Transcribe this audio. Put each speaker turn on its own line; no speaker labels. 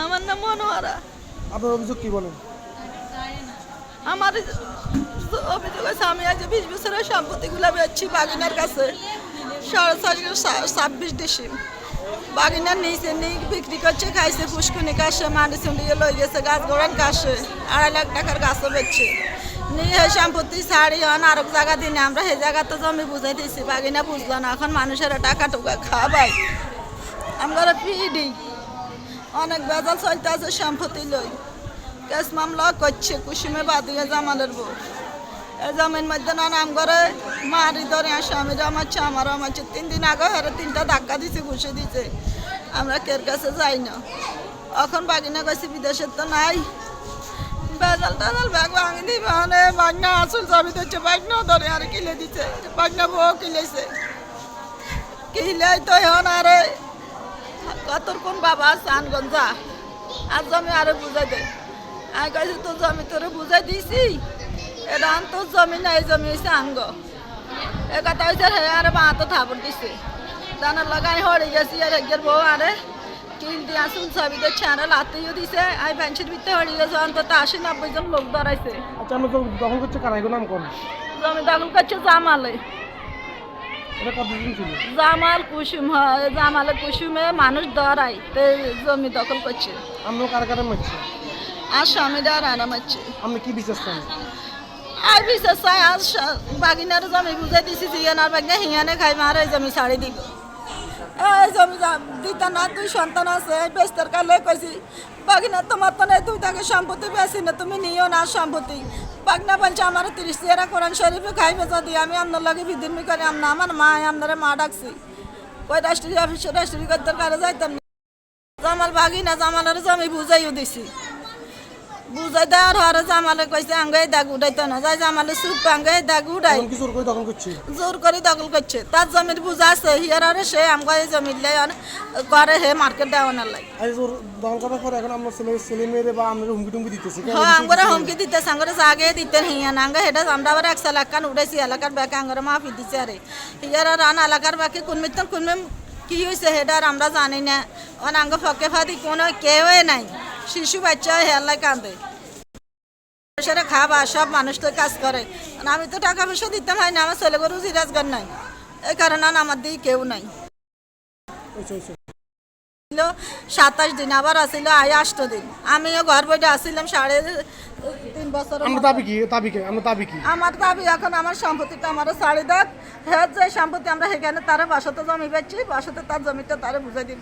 আমার নাম মনোয়ারা।
আপনার অভিযোগ কি বলেন?
আমার অভিযোগ আছে আমি আজ বিশ বছরের সম্পত্তিগুলো বেচছি বাগিনার কাছে। ছাব্বিশ ডিসিম বাগিনার নিচে নিয়ে বিক্রি করছে খাইছে পুষ্কুনি কাশে মাটি চুন্ডিয়ে লই গেছে গাছ গোড়ান কাশে আড়াই লাখ টাকার গাছও বেচছে। নিয়ে এই সম্পত্তি ছাড়ি হন আরেক জায়গা দিনে আমরা সেই জায়গা তো জমি বুঝাই দিয়েছি বাগিনা বুঝলো না এখন মানুষেরা টাকা টুকা খাওয়াই আমরা পিডি। অনেক বেজাল চলতে আছে, সম্পত্তি লই। কেস মামলা করছে, কুসুমে বাদিয়ে জামালের বউ। এই জমির মধ্যে না নাম করে মারি ধরে স্বামীর আমারছে আমার তিন দিন আগে হেরে তিনটা ধাক্কা দিছে, ঘুষে দিছে। আমরা কের কাছে যাই না? এখন বাগিনা গেছি বিদেশের তো নাই। বেজাল টেজাল ব্যাগ ভাঙি দিবে মানে বাগনা, আসল জমি দিচ্ছে বাগনা ধরে আর কিলে দিছে, বাগনা বউ কিলেছে। কিলে তো এখন আরে কতর কোন বাবা সানগঞ্জা আর জমি আরও বুঝাই দে আমি কাছে তোর জমি তোরে বুঝাই দিছি এটা আন তোর জমি নাই জমি হয়েছে আঙ্গ এ কথা হয়েছে হে আরে বাঁতো থাপড় দিছে। দানা লাগাই হড়ে গেছি আর একজন বউ আরে। কিল দিয়া শুন ছবি দেখছে আরে লাতিও দিছে। আমি বেঞ্চের ভিতরে হড়ে গেছে অন্তত আশি নব্বই জন লোক ধরাইছে।
আচ্ছা আমরা তো দখল করছে কারা? এগুলো নাম কোন?
জমি দখল করছে জামালে। জামাল কুসুম হয় জামালে কুসুমে মানুষ ধরাই তে জমি দখল করছে।
আমরা কারা কারা মারছি?
আর স্বামীরা রান্না মারছে।
আপনি কি বিশ্বাস করেন?
আর বিশেষ চাই আর বাগিনার জমি বুঝাই দিছি জিয়ানার বাগিনা হিয়ানে খাই মারে জমি ছাড়ি দিব। জমি দিতা না দুই সন্তান আছে বেস্তার কালে কইছি, বাগিনা, তোমার তো তুই তাকে সম্পত্তি বেশি না, তুমি নিও না সম্পত্তি। বাগনা বলছে, আমার তিরিশ চেয়ারা কোরআন শরীফে খাইবে যদি, আমি আপনার লাগে বিধিমি করে, আমনা আমার মা আপনারা মা ডাকছি। ওই রাষ্ট্রীয় অফিসে, রাষ্ট্রীয় কর্তার কারে যাইতাম জামাল বাগিনা, জামালের জমি বুঝাইও দিছি। বুঝাই দেওয়ার হরে জামালে কইছে আঙ্গে দাগ উঠাইতো না। যাই জামালে সুপ আঙ্গে দাগ উঠাই।
এখন কি জোর করে দখল করছে?
জোর করে দখল করছে। তার জমির বুঝা আছে হিয়ার আরে সে আমাকে এই জমির লাই করে হে মার্কেট দেওয়ানোর লাই।
আর জোর দখল করার পর এখন আমরা ছেলে ছেলে মেয়েরে বা আমরা হুমকি টুমকি দিতেছি।
হ্যাঁ আঙ্গরে হুমকি দিতে সাঙ্গরে জাগে দিতে হিয়া নাঙ্গে হেটা আমরা আবার একশো লাখ কান উঠাইছি এলাকার ব্যাকে আঙ্গরে মাফি দিছে আরে। হিয়ার আর আন এলাকার ব্যাকে কোন মিত্তন কোন কি হয়েছে সেটা আর আমরা জানি না অন আঙ্গ ফকে ফাতি কোনো কেউই নাই শিশু বাচ্চা হেয়ারলাই কাঁদে সেটা খাবা সব মানুষ তো কাজ করে আমি তো টাকা পয়সা দিতে হয় না আমার ছেলে গরু নাই এই কারণে আমার দিকে কেউ নাই সাতাশ দিন আবার আসিল আয় আষ্ট দিন। আমিও ঘর বইটা আসিলাম সাড়ে তিন বছর
আমার দাবি কি? দাবি কি? আমার দাবি কি?
আমার দাবি এখন আমার সম্পত্তিটা আমার সাড়ে দেখ। হ্যাঁ যে সম্পত্তি আমরা সেখানে তারা বাসাতে জমি পাচ্ছি বাসাতে তার জমিটা তারা বুঝাই দিব।